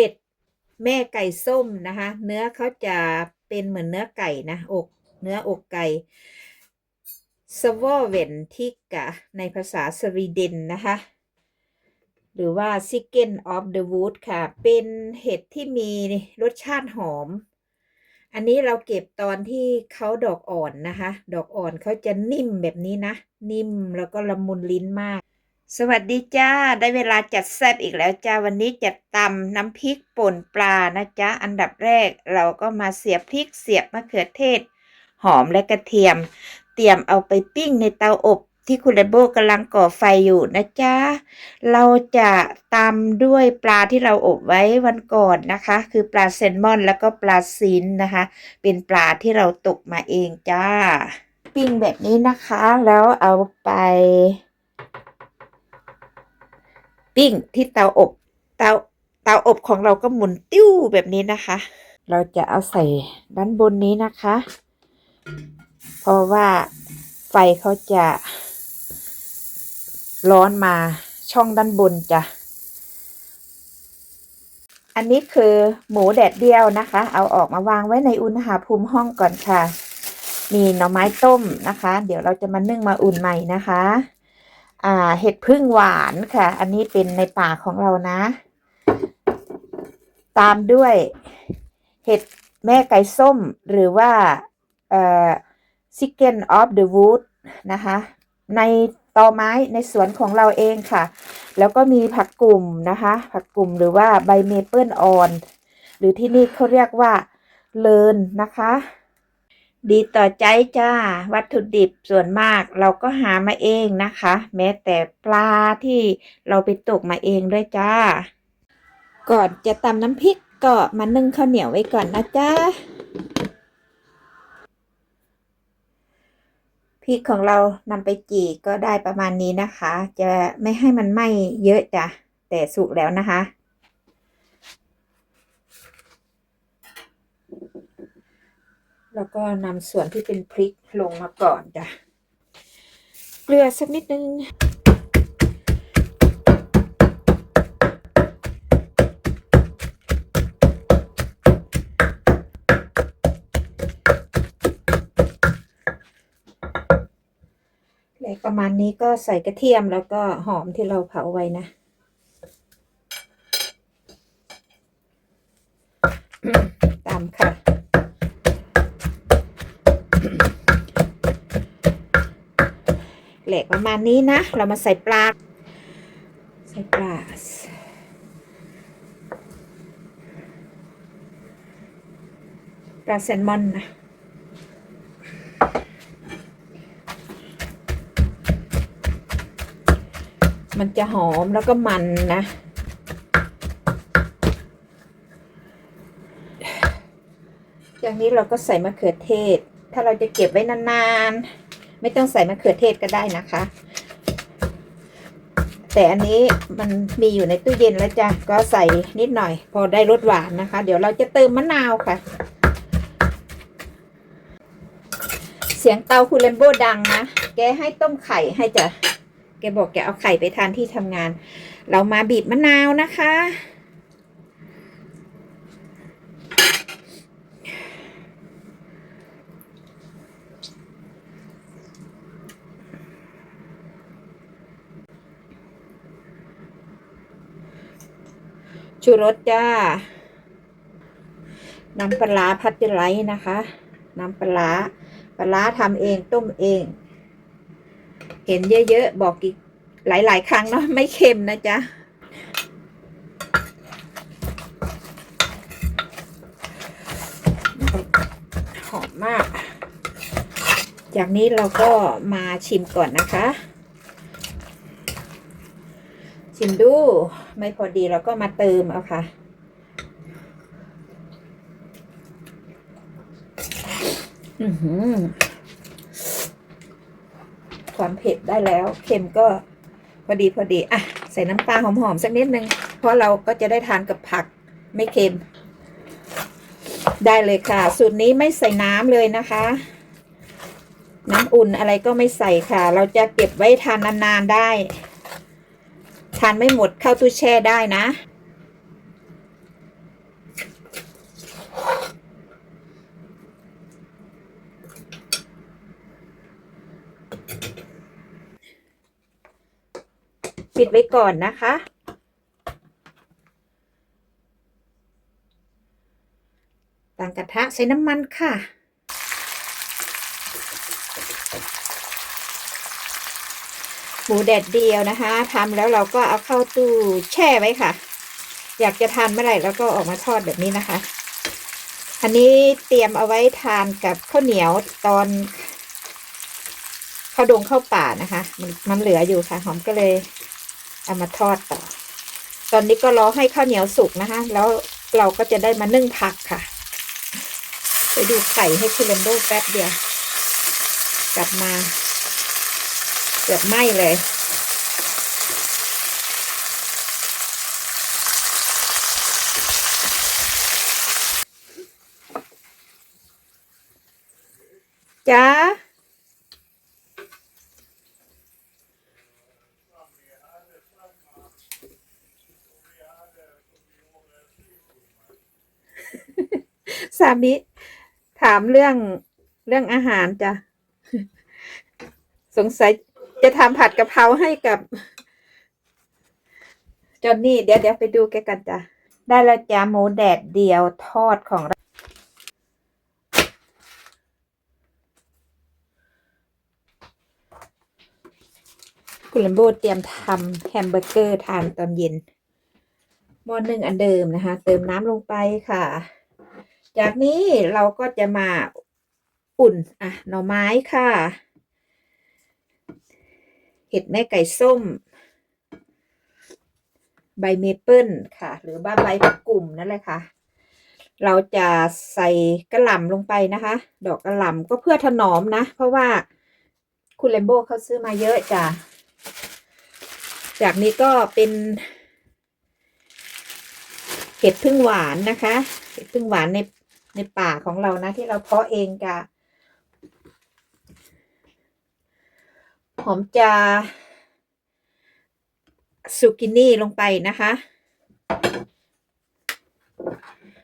เห็ดแม่ไก่ส้มนะคะ เนื้อเขาจะเป็นเหมือนเนื้อไก่นะอกเนื้ออกไก่สวอเวนทิกะในภาษาสวีเดนนะคะหรือว่า Chicken of the Wood ค่ะ เป็นเห็ดที่มีรสชาติหอม อันนี้เราเก็บตอนที่เขาดอกอ่อนนะคะ ดอกอ่อนเขาจะนิ่มแบบนี้นะ นิ่มแล้วก็ละมุนลิ้นมาก สวัสดีจ้า ได้เวลาจัดแซ่บอีกแล้วจ้า วันนี้จัดตำน้ำพริกป่นปลานะจ๊ะ อันดับแรกเราก็มาเสียบพริกเสียบมะเขือเทศ หอมและกระเทียม เตรียมเอาไปปิ้งในเตาอบที่คุณเลโบกำลังก่อไฟอยู่นะจ๊ะ เราจะตำด้วยปลาที่เราอบไว้วันก่อนนะคะ คือปลาแซลมอน แล้วก็ปลาซินนะคะ เป็นปลาที่เราตกมาเองจ้า ปิ้งแบบนี้นะคะ แล้วเอาไป ปิ้งที่เตาอบเตาเตาอบของเราก็หมุนติ้วแบบนี้นะคะ เราจะเอาใส่ด้านบนนี้นะคะ เพราะว่าไฟเขาจะร้อนมาช่องด้านบนจ้ะ อันนี้คือหมูแดดเดียวนะคะ เอาออกมาวางไว้ในอุณหภูมิห้องก่อนค่ะ มีหน่อไม้ต้มนะคะ เดี๋ยวเราจะมานึ่งมาอุ่นใหม่นะคะ อ่า เห็ดพึ่งหวานค่ะ อันนี้เป็นในป่าของเรานะ ตามด้วย เห็ดแม่ไก่ส้มหรือว่าเอ่อ chicken of the wood นะคะ ในตอไม้ในสวนของเราเองค่ะ แล้วก็มีผักกลุ่มนะคะ ผักกลุ่มหรือว่าใบเมเปิลอ่อน หรือที่นี่เขาเรียกว่าเลินนะคะ ดีต่อใจจ้า วัตถุดิบส่วนมากเราก็หามาเองนะคะ แม้แต่ปลาที่เราไปตกมาเองด้วยจ้า ก่อนจะตำน้ำพริกก็มานึ่งข้าวเหนียวไว้ก่อนนะจ้าพริกของเรานำไปจี่ก็ได้ประมาณนี้นะคะ จะไม่ให้มันไหม้เยอะจ้ะแต่สุกแล้วนะคะ แล้วก็นำส่วนที่เป็นพริกลงมาก่อนจ้ะ เกลือสักนิดนึงเหล็กประมาณนี้ก็ใส่กระเทียมแล้วก็หอมที่เราเผาไว้นะ ตามค่ะ เหลกประมาณนี้นะ เรามาใส่ปลา ใส่ปลา ปลาแซลมอนนะมันจะหอมแล้วก็มันนะจากนี้เราก็ใส่มะเขือเทศ ถ้าเราจะเก็บไว้นานๆ ไม่ต้องใส่มะเขือเทศก็ได้นะคะ แต่อันนี้มันมีอยู่ในตู้เย็นแล้วจ้ะก็ใส่นิดหน่อย พอได้รสหวานนะคะ เดี๋ยวเราจะเติมมะนาวค่ะ เสียงเตาคุณเลมโบดังนะแกให้ต้มไข่ให้จ้ะแกบอกแกเอาไข่ไปทานที่ทำงาน เรามาบีบมะนาวนะคะ ชูรสจ้า น้ำปลาพัดไลนะคะ น้ำปลาปลาร้าทำเองต้มเอง เห็นเยอะๆ บอกอีกหลายๆ ครั้งเนาะไม่เค็มนะจ๊ะหอมมาก จากนี้เราก็มาชิมก่อนนะคะ ชิมดู ไม่พอดีเราก็มาเติมเอาค่ะ อือหือความเผ็ดได้แล้ว เค็มก็พอดีพอดีอะใส่น้ำปลาหอมๆสักนิดนึง เพราะเราก็จะได้ทานกับผักไม่เค็ม ได้เลยค่ะ สูตรนี้ไม่ใส่น้ำเลยนะคะ น้ำอุ่นอะไรก็ไม่ใส่ค่ะ เราจะเก็บไว้ทานนานๆได้ ทานไม่หมดเข้าตู้แช่ได้นะ ปิดไว้ก่อนนะคะ ตั้งกระทะใส่น้ำมันค่ะ หมูแดดเดียวนะคะทำแล้วเราก็เอาเข้าตู้แช่ไว้ค่ะ อยากจะทานเมื่อไหร่แล้วก็ออกมาทอดแบบนี้นะคะ อันนี้เตรียมเอาไว้ทานกับข้าวเหนียวตอนข้าวดงข้าวป่านะคะ มันมันเหลืออยู่ค่ะ หอมก็เลยเอามาทอดต่อ ตอนนี้ก็รอให้ข้าวเหนียวสุกนะคะ แล้วเราก็จะได้มานึ่งผักค่ะ ไปดูไข่ให้คุณเลนโดแป๊บเดียว กลับมา เกือบไหม้เลย จ้าสามีถามเรื่องเรื่องอาหารจ้ะ สงสัย จะทำผัดกะเพราให้กับจอนนี่ เดี๋ยวเดี๋ยวไปดูแกกันจ้ะ ได้แล้วจ้าหมูแดดเดียวทอดของเราคุณลัมโบเตรียมทำแฮมเบอร์เกอร์ทานตอนเย็นหม้อนึ่งอันเดิมนะคะ เติมน้ำลงไปค่ะ จากนี้เราก็จะมาอุ่น อะ หน่อไม้ค่ะ เห็ดแม่ไก่ส้ม ใบเมเปิลค่ะ หรือว่าใบกกลุ่มนั่นแหละค่ะ เราจะใส่กระหล่ำลงไปนะคะ ดอกกระหล่ำก็เพื่อถนอมนะ เพราะว่าคุณเลมโบเขาซื้อมาเยอะจ้ะ จากนี้ก็เป็นเห็ดพึ่งหวานนะคะ เห็ดพึ่งหวานในในป่าของเรานะที่เราเพาะเองจ้ะ หอมจะซูกินี่ลงไปนะคะ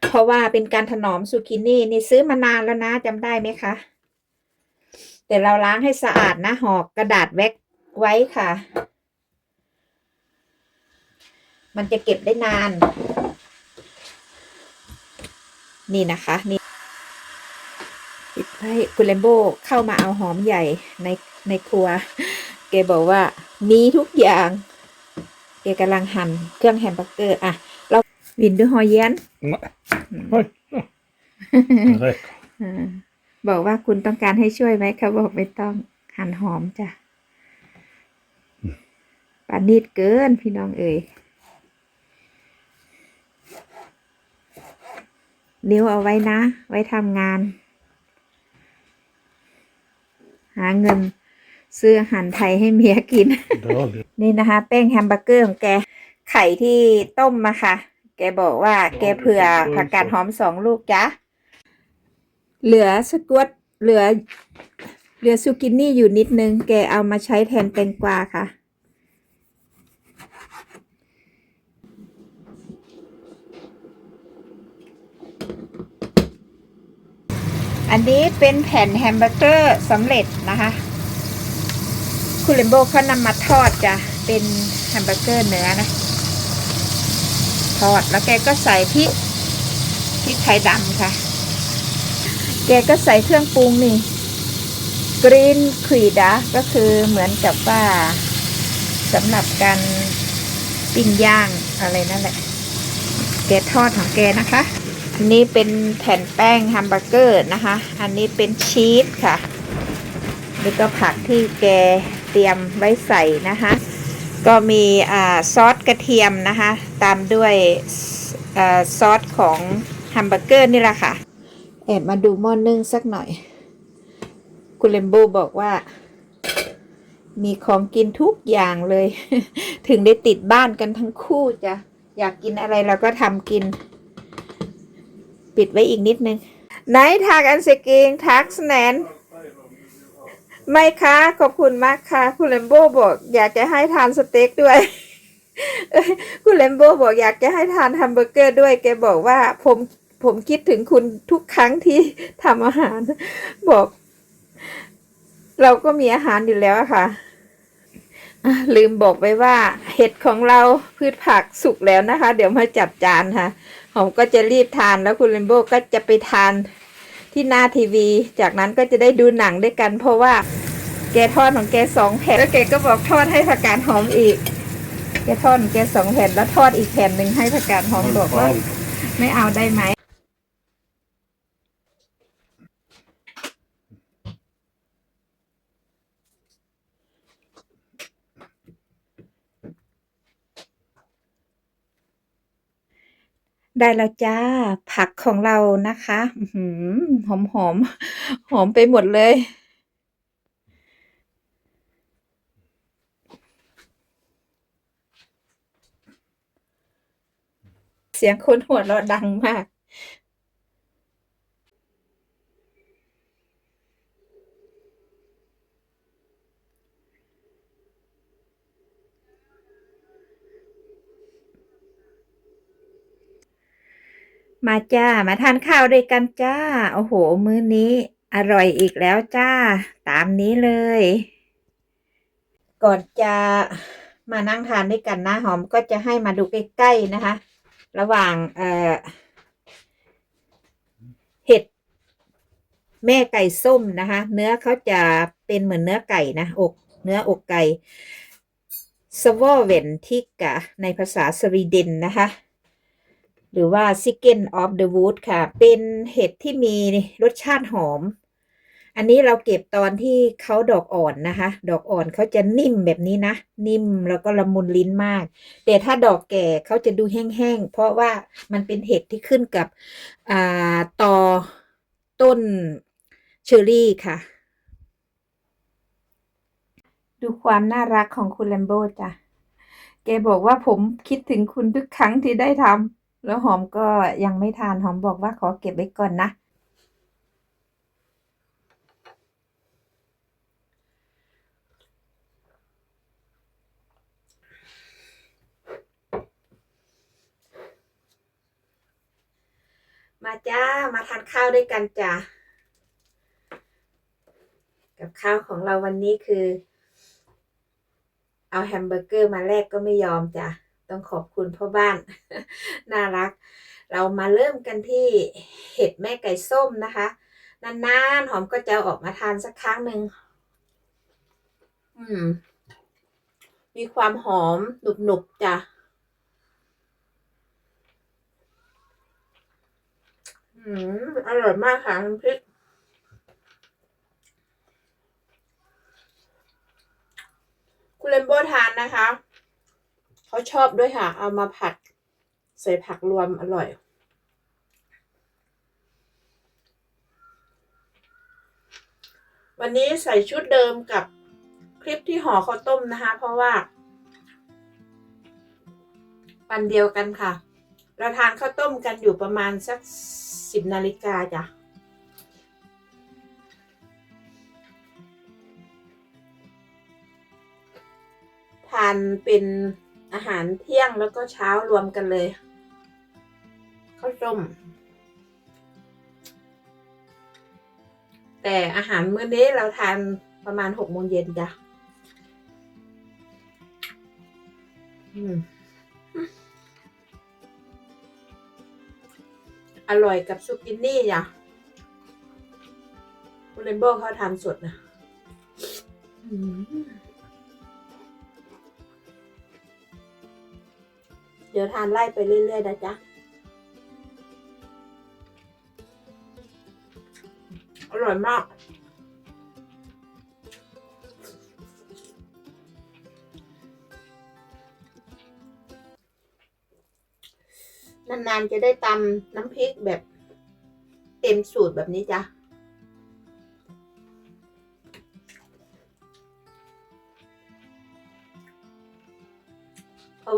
เพราะว่าเป็นการถนอมซูกินี่นี่ซื้อมานานแล้วนะจำได้ไหมคะ แต่เราล้างให้สะอาดนะห่อกระดาษแว็กไว้ค่ะ มันจะเก็บได้นาน นี่นะคะ นี่ปิดให้คุณเลมโบเข้ามาเอาหอมใหญ่ใน ในครัว แกบอกว่ามีทุกอย่างแกกำลังหั่นเครื่องแฮมเบอร์เกอร์อะ เราวินด้วยหอยเย็น Nej. Oj. Det räcker. อ่าบอกว่าคุณต้องการให้ช่วยไหมเขาบอกไม่ต้องหั่นหอมจ้ะปานีดเกินพี่น้องเอ่ยนิ้วเอาไว้นะ ไว้ทำงาน หาเงิน ซื้ออาหารไทยให้เมียกิน Dåligt. นี่นะคะ แป้งแฮมเบอร์เกอร์ของแกไข่ที่ต้มมาค่ะ แกบอกว่า แกเผื่อผักกาดหอมสองลูกจ้ะเหลือสกวตเหลือ เหลือซูกินี่อยู่นิดนึง แกเอามาใช้แทนแตงกวาค่ะอันนี้เป็นแผ่นแฮมเบอร์เกอร์สำเร็จนะคะ คุณเลมโบเขานำมาทอดจ้ะ เป็นแฮมเบอร์เกอร์เนื้อนะ ทอดแล้วแกก็ใส่พริกพริกไทยดำค่ะ แกก็ใส่เครื่องปรุงนี่กรีนครีดะก็คือเหมือนกับว่าสำหรับการปิ้งย่างอะไรนั่นแหละ แกทอดของแกนะคะ อันนี้เป็นแผ่นแป้งแฮมเบอร์เกอร์นะคะ อันนี้เป็นชีสค่ะ นี่ก็ผักที่แก เตรียมไว้ใส่นะคะ ก็มีอซอสกระเทียมนะคะ ตามด้วยอซอสของแฮมเบอร์เกอร์นี่แหละค่ะแอบมาดูหม้อนนึ่งสักหน่อย คุณเลมโบบอกว่า มีของกินทุกอย่างเลย ถึงได้ติดบ้านกันทั้งคู่จ้ะอยากกินอะไรเราก็ทำกิน ปิดไว้อีกนิดนึงไหนทากอันเซกิงทักสแนน ไม่ค่ะขอบคุณมากค่ะ คุณเลมโบบอก อยากจะให้ทานสเต็กด้วยคุณเลมโบบอกอยากจะให้ทานแฮมเบอร์เกอร์ด้วย แกบอกว่าผมผมคิดถึงคุณทุกครั้งที่ทำอาหาร บอก เราก็มีอาหารอยู่แล้วค่ะอะลืมบอกไปว่า เห็ดของเราพืชผักสุกแล้วนะคะ เดี๋ยวมาจัดจานค่ะหอมก็จะรีบทานแล้วคุณเรนโบก็จะไปทาน ที่หน้าทีวี จากนั้นก็จะได้ดูหนังด้วยกัน เพราะว่าแกทอดของแกสองแผ่นแล้วแกก็บอกทอดให้ผักกาดหอมอีก แกทอดของแกสองแผ่นแล้วทอดอีกแผ่นหนึ่งให้ผักกาดหอมบอกว่าไม่เอาได้ไหม ได้แล้วจ้า ผักของเรานะคะหอหอมหอมหอมไปหมดเลย เสียงคนหัวเราะดังมาก มาจ้า มาทานข้าวด้วยกันจ้า โอ้โห มื้อนี้ อร่อยอีกแล้วจ้า ตามนี้เลย ก่อนจะมานั่งทานด้วยกันนะหอมก็จะให้มาดูใกล้ๆนะคะ ระหว่างเอ่อเห็ดแม่ไก่ส้มนะคะ เนื้อเขาจะเป็นเหมือนเนื้อไก่นะอกเนื้ออกไก่สวอเวนทิกะในภาษาสวีเดนนะคะ หรือว่า Chicken of the Wood ค่ะ เป็นเห็ดที่มีรสชาติหอม อันนี้เราเก็บตอนที่เขาดอกอ่อนนะคะ ดอกอ่อนเขาจะนิ่มแบบนี้นะ นิ่มแล้วก็ละมุนลิ้นมาก แต่ถ้าดอกแก่เขาจะดูแห้งๆ เพราะว่ามันเป็นเห็ดที่ขึ้นกับอ่าตอต้นเชอรี่ค่ะ ดูความน่ารักของคุณแลมโบจ้ะแกบอกว่าผมคิดถึงคุณทุกครั้งที่ได้ทำ แล้วหอมก็ยังไม่ทานหอมบอกว่าขอเก็บไว้ก่อนนะ มาจ้ามาทานข้าวด้วยกันจ้ะกับข้าวของเราวันนี้คือ เอาแฮมเบอร์เกอร์มาแลกก็ไม่ยอมจ้ะ ต้องขอบคุณพ่อบ้าน น่ารัก เรามาเริ่มกันที่เห็ดแม่ไก่ส้มนะคะ นานๆหอมก็จะออกมาทานสักครั้งหนึ่งอืม มีความหอมหนุบๆจ้ะอืมอร่อยมากค่ะน้ำพริกคุณเลมโบทานนะคะ เขาชอบด้วยค่ะ เอามาผัด ใส่ผักรวมอร่อย วันนี้ใส่ชุดเดิมกับคลิปที่ห่อข้าวต้มนะคะ เพราะว่าวันเดียวกันค่ะ เราทานข้าวต้มกันอยู่ประมาณสักสิบนาฬิกาจ้ะทานเป็น อาหารเที่ยงแล้วก็เช้ารวมกันเลยข้าวต้มแต่อาหารมื้อนี้เราทานประมาณหกโมงเย็นจ้ะอร่อยกับซุกินี่จ้ะคุณเรนโบเขาทำสดนะ อืม เดี๋ยวทานไล่ไปเรื่อยๆนะจ๊ะ อร่อยมาก นานๆจะได้ตำน้ำพริกแบบเต็มสูตรแบบนี้จ้ะ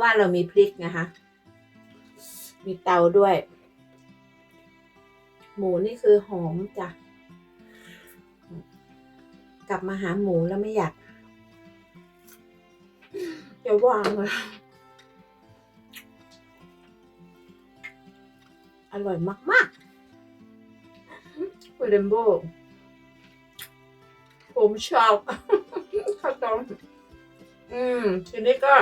ว่าเรามีพริกนะคะ มีเตาด้วย หมูนี่คือหอมจ้ะ กลับมาหาหมูแล้วไม่อยากจะวางเลยอร่อยมากๆเรมโบผมชอบข้าวต้มอืม ทีนี้ก็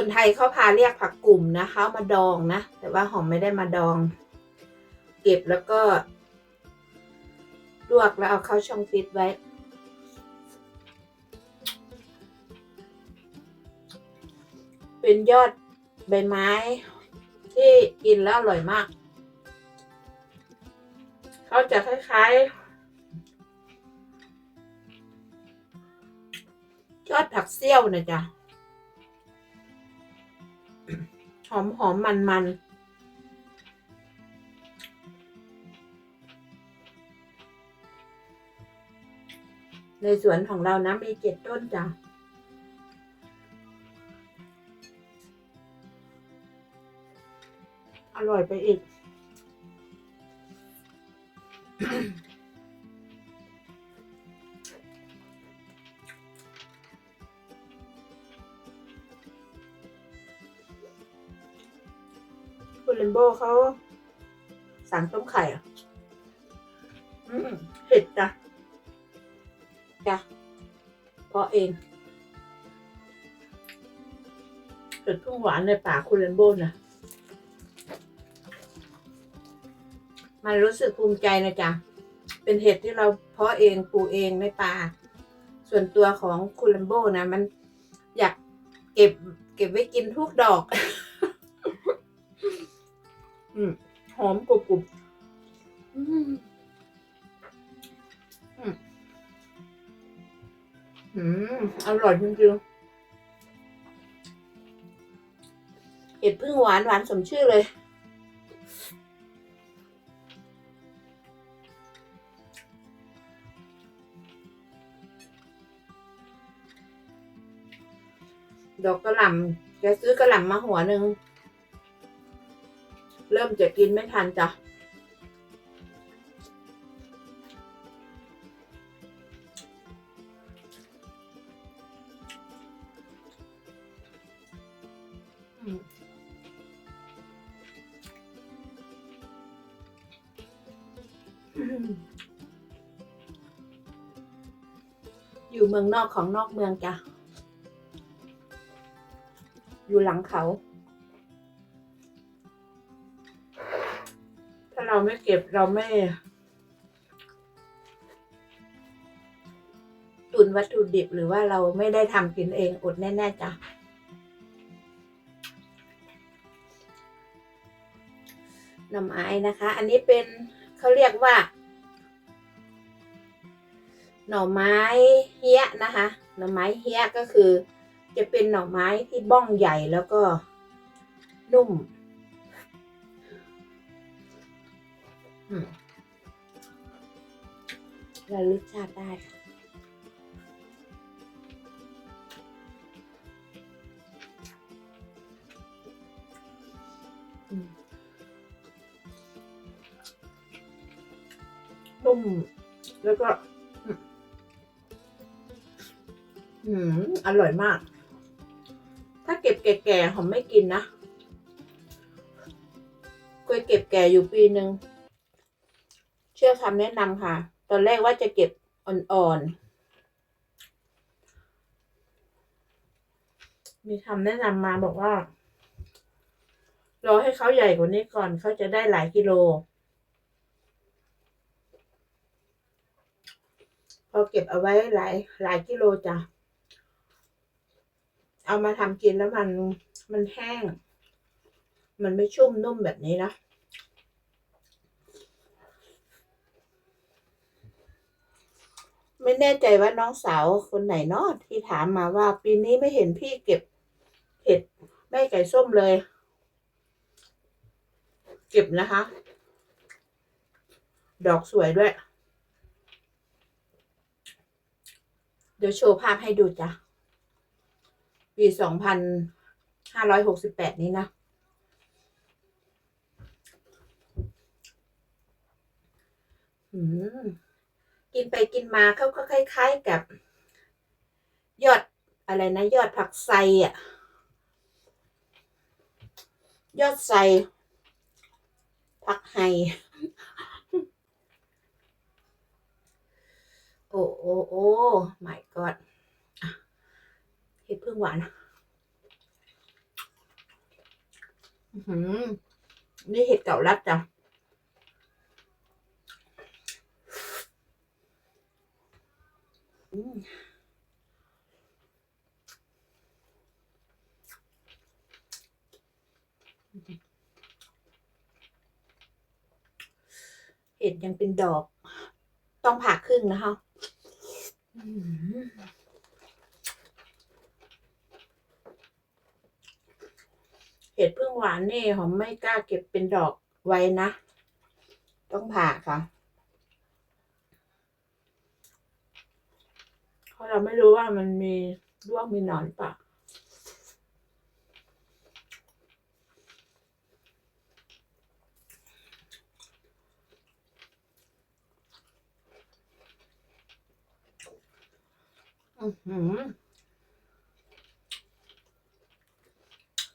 คนไทยเขาพาเรียกผักกลุ่มนะเขามาดองนะ แต่ว่าหอมไม่ได้มาดอง เก็บแล้วก็ลวกแล้วเอาเข้าช่องฟิตไว้ เป็นยอดใบไม้ ที่กินแล้วอร่อยมาก เขาจะคล้ายๆ ยอดผักเซี่ยวนะจ๊ะ หอมหอมมันมันในสวนของเรานะมีเจ็ดต้นจ้ะอร่อยไปอีก เลนโบเขาสั่งต้มไข่อะอืมเผ็ดจ้ะจ้ะเพราะเองเผ็ดทุ่งหวานในป่ากคุณเลนโบนะมันรู้สึกภูมิใจนะจ๊ะ เป็นเห็ดที่เราเพาะเองปลูกเองในป่า ส่วนตัวของคุณลัมโบนะ มันอยากเก็บเก็บไว้กินทุกดอก อืมหอมกรุบกรุบอืมอืมอืมอร่อยจริงๆเห็ดพึ่งหวานหวานสมชื่อเลย ดอกกระหล่ำแกซื้อกระหล่ำมาหัวหนึ่ง เริ่มจะกินไม่ทันจ้ะอยู่เมืองนอกของนอกเมืองจ้ะ อยู่หลังเขา เราไม่เก็บเราไม่ ตุนวัตถุดิบหรือว่าเราไม่ได้ทำกินเองอดแน่ๆจ้ะหน่อไม้นะคะ อันนี้เป็นเขาเรียกว่า หน่อไม้เฮี้ยนะคะ หน่อไม้เฮี้ยก็คือ จะเป็นหน่อไม้ที่บ้องใหญ่แล้วก็นุ่ม อืมและรสชาติได้ค่ะอืมนุ่มแล้วก็ อืม อร่อยมาก ถ้าเก็บแก่ๆหอมไม่กินนะเคยเก็บแก่อยู่ปีหนึ่ง เชื่อคำแนะนำค่ะ ตอนแรกว่าจะเก็บอ่อนๆ มีคำแนะนำมาบอกว่า รอให้เขาใหญ่กว่านี้ก่อนเขาจะได้หลายกิโล พอเก็บเอาไว้หลายหลายกิโลจ้ะ เอามาทำกินแล้วมันมันแห้ง มันไม่ชุ่มนุ่มแบบนี้นะ ไม่แน่ใจว่าน้องสาวคนไหนเนาะที่ถามมาว่าปีนี้ไม่เห็นพี่เก็บเห็ดแม่ไก่ส้มเลย เก็บนะคะ ดอกสวยด้วย เดี๋ยวโชว์ภาพให้ดูจ้ะ ปีสองพันห้าร้อยหกสิบแปดนี้นะอืม กินไปกินมาเขาก็คล้าย ๆกับ ยอดอะไรนะ ยอดผักไทรอะ ยอดไทรผักไฮโอ้โอ้โอ้ my god อะเห็ดพึ่งหวานหือนี่เห็ดเก่ารัดจ้ะอืม เห็ดยังเป็นดอก ต้องผ่าครึ่งนะคะเห็ดพึ่งหวานนี่หอมไม่กล้าเก็บเป็นดอกไว้นะ ต้องผ่าค่ะ เพราะเราไม่รู้ว่ามันมีร่วงมีหนอนหรือเปล่าอือหือ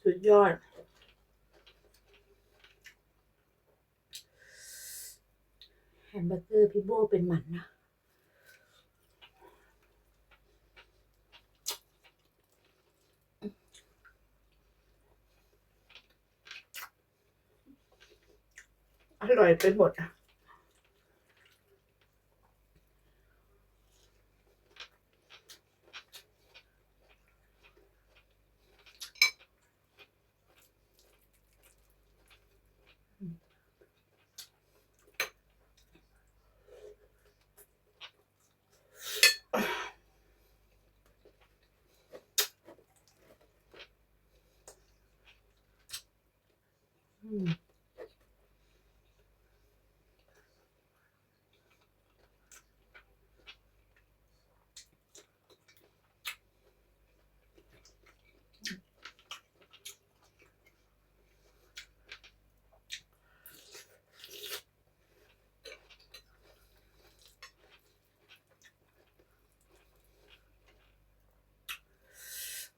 สุดยอด แฮมเบอร์เกอร์พี่โบเป็นหมันนะ อร่อยไปหมดอะอืม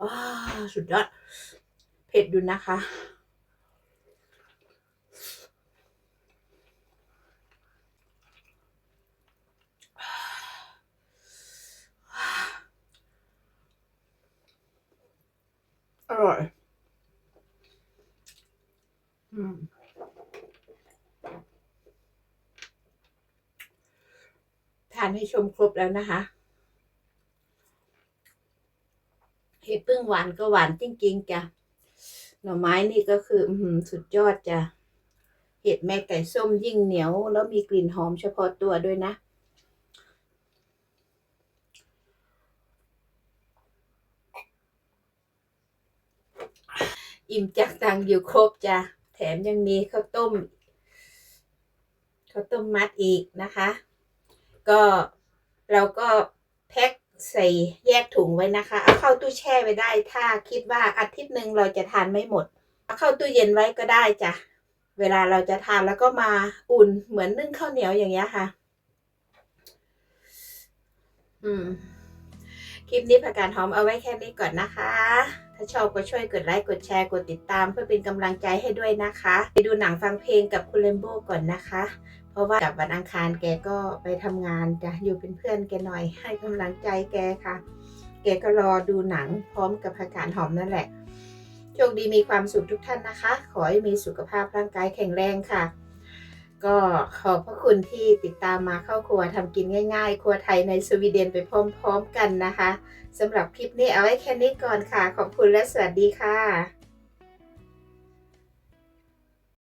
อ้าว สุดยอด เผ็ดอยู่นะคะ อร่อย อืมทานให้ชมครบแล้วนะคะ เห็ดพึ่งหวานก็หวานจริงๆจ้ะหน่อไม้นี่ก็คือ อืสุดยอดจ้ะเห็ดแม่ไก่ส้มยิ่งเหนียว แล้วมีกลิ่นหอมเฉพาะตัวด้วยนะอิ่มจักตังอยู่ครบจ้ะ แถมยังมีข้าวต้มข้าวต้มมัดอีกนะคะ ก็เราก็แพ็ค ใส่แยกถุงไว้นะคะ เอาเข้าตู้แช่ไว้ได้ ถ้าคิดว่าอาทิตย์หนึ่งเราจะทานไม่หมด เอาเข้าตู้เย็นไว้ก็ได้จ้ะ เวลาเราจะทานแล้วก็มาอุ่นเหมือนนึ่งข้าวเหนียวอย่างเงี้ยค่ะ อืม คลิปนี้ผักกาดหอมเอาไว้แค่นี้ก่อนนะคะ ถ้าชอบก็ช่วยกดไลค์กดแชร์กดติดตาม เพื่อเป็นกำลังใจให้ด้วยนะคะ ไปดูหนังฟังเพลงกับคุณเลมโบก่อนนะคะ เพราะว่ากับวันอังคารแกก็ไปทำงานจะอยู่เป็นเพื่อนแกหน่อยให้กำลังใจแกค่ะ แกก็รอดูหนังพร้อมกับผักกาดหอมนั่นแหละโชคดีมีความสุขทุกท่านนะคะ ขอให้มีสุขภาพร่างกายแข็งแรงค่ะ ก็ขอบพระคุณที่ติดตามมาเข้าครัวทำกินง่าย ๆ ครัวไทยในสวีเดนไปพร้อม ๆ กันนะคะสำหรับคลิปนี้เอาไว้แค่นี้ก่อนค่ะ ขอบคุณและสวัสดีค่ะ